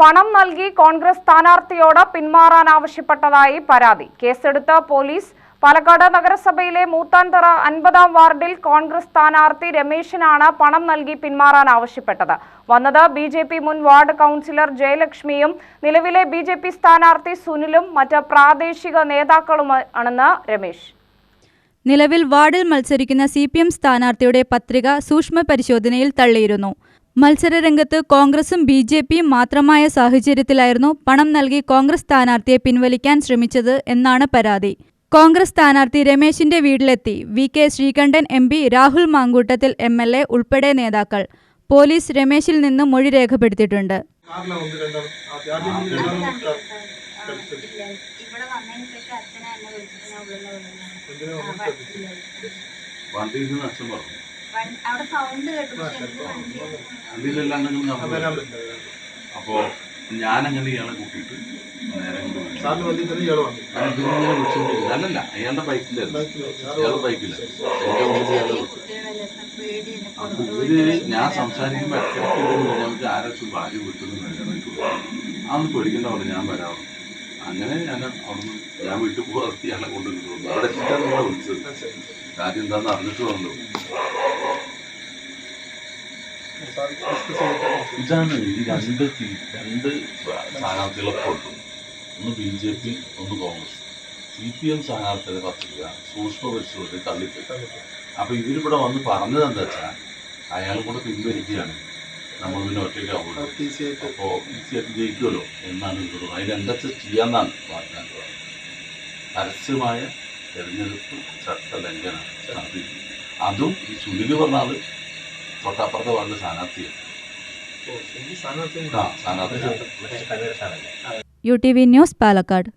പണം നൽകി കോൺഗ്രസ് സ്ഥാനാർത്ഥിയോട് പിന്മാറാൻ ആവശ്യപ്പെട്ടതായി പരാതി. കേസെടുത്ത പോലീസ് പാലക്കാട് നഗരസഭയിലെ മൂത്താൻതറ അൻപതാം വാർഡിൽ കോൺഗ്രസ് സ്ഥാനാർത്ഥി രമേശിനാണ് പണം നൽകി പിന്മാറാൻ ആവശ്യപ്പെട്ടത്. വന്നത് ബി ജെ പി മുൻ വാർഡ് കൗൺസിലർ ജയലക്ഷ്മിയും നിലവിലെ ബി ജെ പി സ്ഥാനാർത്ഥി സുനിലും മറ്റ് പ്രാദേശിക നേതാക്കളുമാണെന്ന് രമേശ്. നിലവിൽ വാർഡിൽ മത്സരിക്കുന്ന സി പി എം സ്ഥാനാർത്ഥിയുടെ പത്രിക സൂക്ഷ്മ പരിശോധനയിൽ തള്ളിയിരുന്നു. മത്സരരംഗത്ത് കോൺഗ്രസും ബി ജെ പിയും മാത്രമായ സാഹചര്യത്തിലായിരുന്നു പണം നൽകി കോൺഗ്രസ് സ്ഥാനാർത്ഥിയെ പിൻവലിക്കാൻ ശ്രമിച്ചത് എന്നാണ് പരാതി. കോൺഗ്രസ് സ്ഥാനാർത്ഥി രമേശിന്റെ വീട്ടിലെത്തി. V K Sreekandan M P Rahul Mamkootathil M L A ഉൾപ്പെടെ നേതാക്കൾ. പോലീസ് രമേശിൽ നിന്ന് മൊഴി രേഖപ്പെടുത്തിയിട്ടുണ്ട്. വണ്ടിയിൽ നിന്ന് അച്ഛൻ പറഞ്ഞു. അവിടെ ഞാൻ അങ്ങനെ ഇയാളെ കൂട്ടിയിട്ട് അല്ലല്ല അയാളുടെ ബൈക്കിലായിരുന്നു. അയാളുടെ. ബൈക്കില്ല അപ്പൊ ഇവർ ഞാൻ സംസാരിക്കുമ്പോ ഇടയ്ക്കിടയ്ക്ക് ഇവർ ഞങ്ങൾക്ക് ആരാച്ചും ഭാര്യ വീട്ടിൽ നിന്ന് അതൊന്നും പേടിക്കണ്ട പറഞ്ഞു ഞാൻ വരാം. അങ്ങനെ ഞാൻ അവിടുന്ന് ഞാൻ വീട്ടിൽ പോകാൻ ഇയാളെ കൊണ്ടുവന്നു അവിടെ എത്തിയിട്ടാണ് നിങ്ങളെ വിളിച്ചത്. ശരി. കാര്യം എന്താണെന്ന് അറിഞ്ഞിട്ട് വന്നു. ഇതാണ് ഈ രണ്ട് രണ്ട് സ്ഥാനാർത്ഥികളൊക്കെ പോലും ഒന്ന് ബി ജെ പി ഒന്ന് കോൺഗ്രസ്. സി പി എം സ്ഥാനാർത്ഥിയുടെ പത്രിക സൂക്ഷ്മ പരിശോധന തള്ളിപ്പോയി. അപ്പോൾ അപ്പൊ ഇവരിവിടെ വന്ന് പറഞ്ഞത് എന്താ വെച്ചാൽ അയാൾ കൂടെ പിൻവലിക്കുകയാണ്. നമ്മൾ പിന്നെ ആയിട്ട് അപ്പോൾ ഈസിയായിട്ട് ജയിക്കുമല്ലോ എന്നാണ് ഇവരോട് അതിനെന്തൊക്കെ ചെയ്യാന്നാണ് വാഗ്ദാനം പരസ്യമായ തെരഞ്ഞെടുപ്പ് ചട്ട ലംഘനം നടത്തി അതും ഈ സുനിൽ പറഞ്ഞ ആൾ തൊട്ടപ്പുറത്തെ വാർഡിലെ സ്ഥാനാർത്ഥിയാണ് ഓ, ശരി. സ്ഥാനാർത്ഥി ആ സ്ഥാനാർത്ഥിയാണ് U T V news Palakkad